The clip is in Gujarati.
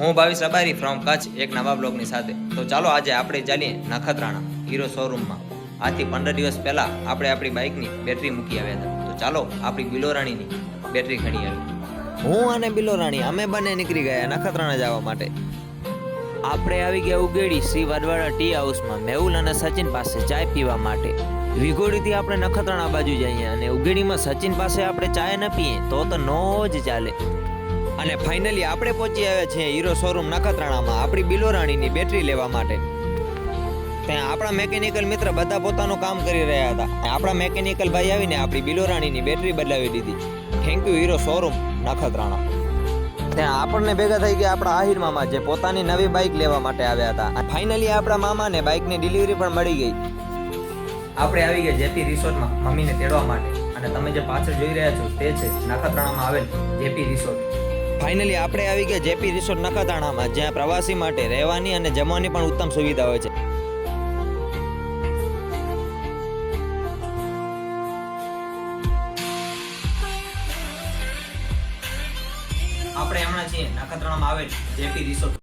હું ભાવિશ રબારી ફ્રોમ કચ્છ, એક નવા બ્લોગની સાથે. તો ચાલો આજે આપણે ચાલીએ નખત્રાણા હીરો શોરૂમમાં આજથી પંદર દિવસ પહેલાં આપણે આપણી બાઇકની બેટરી મૂકી આવ્યા હતા. તો ચાલો આપણી બિલોરાણીની બેટરી ખણી આવી હું અને બિલોરાણી, અમે બંને નીકળી ગયા નખત્રાણા જવા માટે. આપણે આવી ગયા ઉગેડી શ્રી વડવાડા ટી હાઉસમાં મેહુલ અને સચિન પાસે ચાય પીવા માટે. વિઘોડીથી આપણે નખત્રાણા બાજુ જઈએ અને ઉગેડીમાં સચિન પાસે આપણે ચાય ન પીએ, તો તો નો જ ચાલે. અને ફાઇનલી આપણે પહોંચી આવ્યા છીએ હીરો શોરૂમ નખત્રાણામાં, આપણી બિલોરાણીની બેટરી લેવા માટે. ત્યાં આપણા મેકેનિકલ મિત્ર બધા પોતાનું કામ કરી રહ્યા હતા. આપણા મેકેનિકલ ભાઈ આવીને આપણી બિલોરાણીની બેટરી બદલાવી દીધી. Thank you hero showroom Nakhatrana. ત્યાં આપણને ભેગા થઈ ગયા આપણા આહિર મામા જે પોતાની નવી બાઇક લેવા માટે આવ્યા હતા. ફાઇનલી આપણા મામાને બાઇકની ડિલિવરી પણ મળી ગઈ. આપણે આવી ગયા જેપી રિસોર્ટમાં મમ્મીને તેડવા માટે. અને તમે જે પાછળ જોઈ રહ્યા છો તે છે નખત્રાણામાં આવેલ જેપી રિસોર્ટ. ફાઇનલી આપણે આવી ગયા જેપી રિસોર્ટ નખત્રાણામાં, જ્યાં પ્રવાસી માટે રહેવાની અને જમવાની પણ ઉત્તમ સુવિધા હોય છે. આપણે હમણાં છીએ નખત્રાણામાં આવેલ જેપી રિસોર્ટ